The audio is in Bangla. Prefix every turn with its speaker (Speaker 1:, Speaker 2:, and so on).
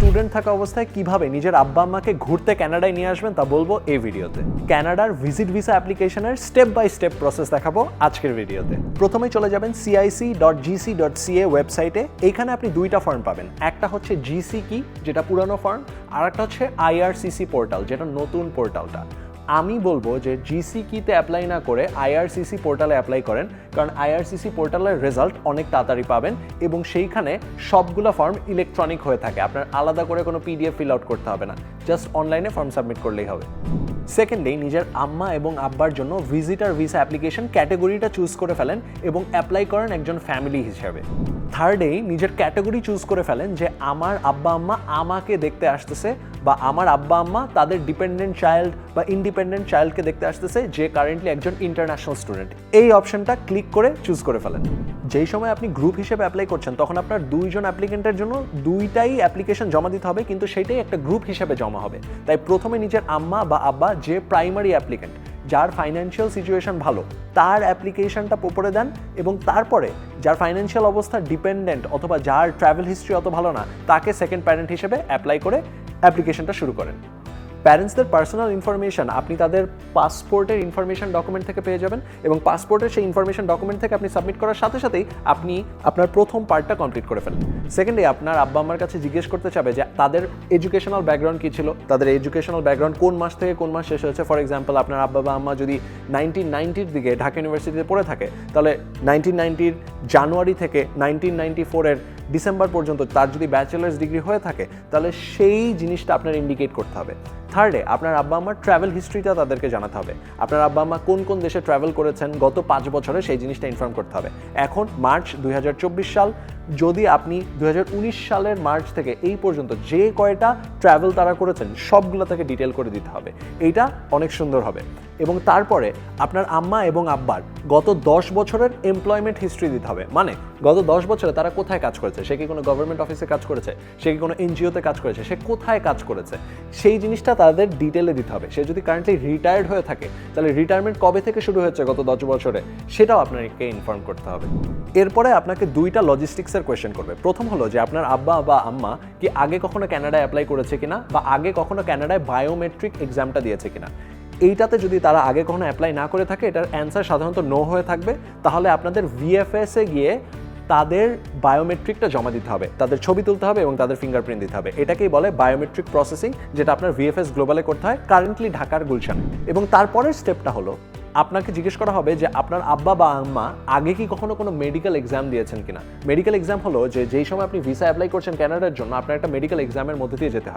Speaker 1: স্টুডেন্ট থাকা অবস্থায় কীভাবে নিজের আব্বা আম্মাকে ঘুরতে ক্যানাডায় নিয়ে আসবেন তা বলব এই ভিডিওতে। ক্যানাডার ভিজিট ভিসা অ্যাপ্লিকেশনের স্টেপ বাই স্টেপ প্রসেস দেখাবো আজকের ভিডিওতে। প্রথমে চলে যাবেন CIC dot GC dot CA ওয়েবসাইটে। এইখানে আপনি দুইটা ফর্ম পাবেন। একটা হচ্ছে জিসি কি, যেটা পুরানো ফর্ম আর একটা হচ্ছে আইআরসিসি পোর্টাল যেটা নতুন পোর্টালটা আমি বলব যে জিসি কিতে অ্যাপ্লাই না করে আইআরসিসি পোর্টালে অ্যাপ্লাই করেন, কারণ আইআরসিসি পোর্টালের রেজাল্ট অনেক তাড়াতাড়ি পাবেন এবং সেইখানে সবগুলো ফর্ম ইলেকট্রনিক হয়ে থাকে। আপনার আলাদা করে কোনো পিডিএফ ফিল আউট করতে হবে না। জাস্ট অনলাইনে ফর্ম সাবমিট করলেই হবে। সেকেন্ডে নিজের আম্মা এবং আব্বার জন্য ভিজিটার ভিসা অ্যাপ্লিকেশন ক্যাটাগরিটা চুজ করে ফেলেন এবং অ্যাপ্লাই করেন একজন ফ্যামিলি হিসেবে। থার্ডে নিজের ক্যাটাগরি চুজ করে ফেলেন যে আমার আব্বা আম্মা আমাকে দেখতে আসতেছে বা আমার আব্বা, আম্মা তাদের ডিপেন্ডেন্ট চাইল্ড বা ইন্ডিপেন্ডেন্ট চাইল্ডকে দেখতে আসতেছে, যে কারেন্টলি একজন ইন্টারন্যাশনাল স্টুডেন্ট এই অপশনটা ক্লিক করে চুজ করে ফেলেন। যেই সময় আপনি গ্রুপ হিসেবে অ্যাপ্লাই করছেন, তখন আপনার দুইজন অ্যাপ্লিকেন্টের জন্য দুইটাই অ্যাপ্লিকেশন জমা দিতে হবে, কিন্তু সেটাই একটা গ্রুপ হিসেবে জমা হবে। তাই প্রথমে নিজের আম্মা বা আব্বা যে প্রাইমারি অ্যাপ্লিকেন্ট যার ফাইন্যান্সিয়াল সিচুয়েশন ভালো, তার অ্যাপ্লিকেশনটা উপরে দেন এবং তারপরে যার ফাইন্যান্সিয়াল অবস্থা ডিপেন্ডেন্ট অথবা যার ট্রাভেল হিস্ট্রি অত ভালো না, তাকে সেকেন্ড প্যারেন্ট হিসেবে অ্যাপ্লাই করে অ্যাপ্লিকেশনটা শুরু করেন। প্যারেন্টসদের পার্সোনাল ইনফরমেশন, আপনি তাদের পাসপোর্টের ইনফরমেশন ডকুমেন্ট থেকে পেয়ে যাবেন এবং পাসপোর্টের সেই ইনফরমেশন ডকুমেন্ট থেকে আপনি সাবমিট করার সাথে সাথেই আপনি আপনার প্রথম পার্টটা কমপ্লিট করে ফেলেন। সেকেন্ডে আপনার আব্বা আম্মার কাছে জিজ্ঞেস করতে চাবে যে তাদের এডুকেশনাল ব্যাকগ্রাউন্ড কী ছিল? তাদের এডুকেশনাল ব্যাকগ্রাউন্ড কোন মাস থেকে কোন মাস শেষ হয়েছে? ফর এক্সাম্পল আপনার আব্বা বা আম্মা যদি নাইনটিন নাইনটির দিকে ঢাকা ইউনিভার্সিটিতে পড়ে থাকে, তাহলে নাইনটিন নাইনটির জানুয়ারি থেকে নাইনটিন নাইনটি ফোরের ডিসেম্বর পর্যন্ত তার যদি ব্যাচেলার্স ডিগ্রি হয়ে থাকে, তাহলে সেই জিনিসটা আপনার ইন্ডিকেট করতে হবে। থার্ডে আপনার আব্বা আম্মার ট্রাভেল হিস্ট্রিটা তাদেরকে জানাতে হবে। আপনার আব্বা আম্মা কোন কোন দেশে ট্রাভেল করেছেন গত পাঁচ বছরে সেই জিনিসটা ইনফর্ম করতে হবে। এখন মার্চ দুই হাজার চব্বিশ সাল, যদি আপনি দুই হাজার উনিশ সালের মার্চ থেকে এই পর্যন্ত যে কয়টা ট্রাভেল তারা করেছেন, সবগুলো তাকে ডিটেল করে দিতে হবে। এইটা অনেক সুন্দর হবে। এবং তারপরে আপনার আম্মা এবং আব্বার গত দশ বছরের এমপ্লয়মেন্ট হিস্ট্রি দিতে হবে। মানে গত দশ বছরে তারা কোথায় কাজ করেছে? সে কি কোনো গভর্নমেন্ট অফিসে কাজ করেছে? সে কি কোনো এনজিওতে কাজ করেছে? সে কোথায় কাজ করেছে? সেই জিনিসটা তাদের ডিটেলে দিতে হবে। সে যদি কারেন্টলি রিটায়ার্ড হয়ে থাকে, তাহলে রিটায়ারমেন্ট কবে থেকে শুরু হয়েছে গত দশ বছরে? সেটাও আপনাকে ইনফর্ম করতে হবে। এরপরে আপনাকে দুইটা লজিস্টিক্সের কোয়েশ্চেন করবে। প্রথম হলো যে আপনার আব্বা বা আম্মা কি আগে কখনো ক্যানাডায় অ্যাপ্লাই করেছে কিনা? বা আগে কখনো ক্যানাডায় বায়োমেট্রিক এক্সামটা দিয়েছে কিনা? এইটাতে যদি তারা আগে কখনো অ্যাপ্লাই না করে থাকে, এটার অ্যান্সার সাধারণত নো হয়ে থাকবে। তাহলে আপনাদের ভিএফএসে গিয়ে তাদের বায়োমেট্রিকটা জমা দিতে হবে, তাদের ছবি তুলতে হবে এবং তাদের ফিঙ্গারপ্রিন্ট দিতে হবে। এটাকেই বলে বায়োমেট্রিক প্রসেসিং যেটা আপনার ভিএফএস গ্লোবালে করতে হয় কারেন্টলি ঢাকার গুলশানে। এবং তারপরের স্টেপটা হলো, আপনাকে জিজ্ঞেস করা হবে যে আপনার আব্বা বা আম্মা আগে কি কখনো কোনো মেডিকেল এক্সাম দিয়েছেন কিনা? মেডিকেল এক্সাম হলো যে যেই সময় আপনি ভিসা অ্যাপ্লাই করছেন ক্যানাডার জন্য, আপনার একটা মেডিকেল এক্সামের মধ্যে দিয়ে যেতে হয়।